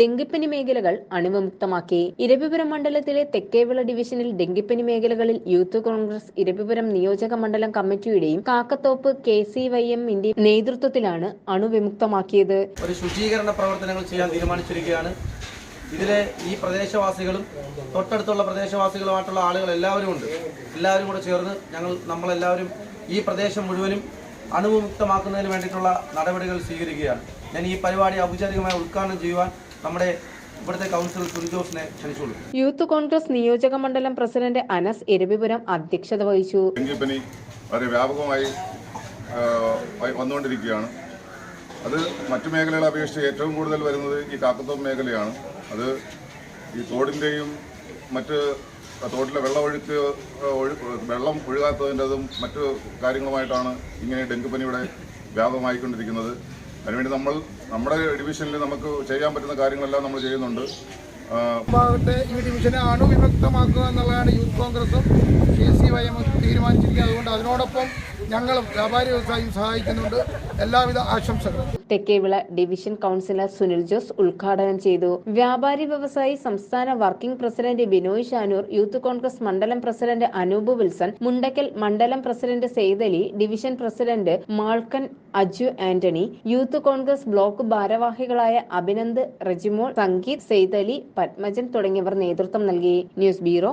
ഡെങ്കിപ്പനി മേഖലകൾ അണുവിമുക്തമാക്കി. ഇരവിപുരം മണ്ഡലത്തിലെ തെക്കേവിള ഡിവിഷനിൽ ഡെങ്കിപ്പനി മേഖലകളിൽ യൂത്ത് കോൺഗ്രസ് ഇരവിപുരം നിയോജക മണ്ഡലം കമ്മിറ്റിയുടെയും കാക്കത്തോപ്പ് കെ സി വൈ എമ്മിന്റെ നേതൃത്വത്തിലാണ് അണുവിമുക്തമാക്കിയത്. ഒരു ശുചീകരണ പ്രവർത്തനങ്ങൾ ചെയ്യാൻ തീരുമാനിച്ചിരിക്കുകയാണ്. ഇതിലെ ഈ പ്രദേശവാസികളും തൊട്ടടുത്തുള്ള പ്രദേശവാസികളുമായിട്ടുള്ള ആളുകൾ എല്ലാവരും ഉണ്ട്. എല്ലാവരും കൂടെ ചേർന്ന് ഞങ്ങൾ നമ്മളെല്ലാവരും ഈ പ്രദേശം മുഴുവനും അണുവിമുക്തമാക്കുന്നതിന് വേണ്ടിയിട്ടുള്ള നടപടികൾ സ്വീകരിക്കുകയാണ്. ഞാൻ ഈ പരിപാടി ഔപചാരികമായി ഉദ്ഘാടനം ചെയ്യുവാൻ നമ്മുടെ ഇവിടുത്തെ കൗൺസിലർ സുനിജോസിനെ ക്ഷണിച്ചുള്ളൂ യൂത്ത് കോൺഗ്രസ് നിയോജക മണ്ഡലം പ്രസിഡന്റ് അനസ് ഇരവിപുരം അധ്യക്ഷത വഹിച്ചു. ഡെങ്കിപ്പനി വളരെ വ്യാപകമായി വന്നുകൊണ്ടിരിക്കുകയാണ്. അത് മറ്റു മേഖലകളെ അപേക്ഷിച്ച് ഏറ്റവും കൂടുതൽ വരുന്നത് ഈ കാക്കത്തോം മേഖലയാണ്. അത് ഈ തോടിന്റെയും മറ്റ് തോട്ടിലെ വെള്ളമൊഴുക്ക് വെള്ളം ഒഴുകാത്തതിന്റെതും മറ്റു കാര്യങ്ങളുമായിട്ടാണ് ഇങ്ങനെ ഡെങ്കിപ്പനി ഇവിടെ വ്യാപകമായിക്കൊണ്ടിരിക്കുന്നത്. അതിനുവേണ്ടി നമ്മൾ നമ്മുടെ ഡിവിഷനിൽ നമുക്ക് ചെയ്യാൻ പറ്റുന്ന കാര്യങ്ങളെല്ലാം നമ്മൾ ചെയ്യുന്നുണ്ട്. ഭാഗത്തെ ഈ ഡിവിഷനെ അണുവിമുക്തമാക്കുക എന്നുള്ളതാണ് യൂത്ത് കോൺഗ്രസും കെ സി വൈ എം തീരുമാനിച്ചിരിക്കുന്നത്. അതുകൊണ്ട് അതിനോടൊപ്പം ഞങ്ങൾ വ്യാപാരി വ്യവസായിയും സഹായിക്കുന്നുണ്ട്. എല്ലാവിധ ആശംസകളും. തെക്കേവിള ഡിവിഷൻ കൗൺസിലർ സുനിൽ ജോസ് ഉദ്ഘാടനം ചെയ്തു. വ്യാപാരി വ്യവസായി സംസ്ഥാന working president Binoy Shanoor youth Congress മണ്ഡലം പ്രസിഡന്റ് അനൂപ് വിൽസൺ മുണ്ടക്കൽ മണ്ഡലം president Saithali division president Malkan Aju Antony youth Congress block ഭാരവാഹികളായ അഭിനന്ദ് റെജിമോൾ സംഗീത് സെയ്തലി പത്മജൻ തുടങ്ങിയവർ നേതൃത്വം നൽകി. News bureau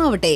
ആവട്ടെ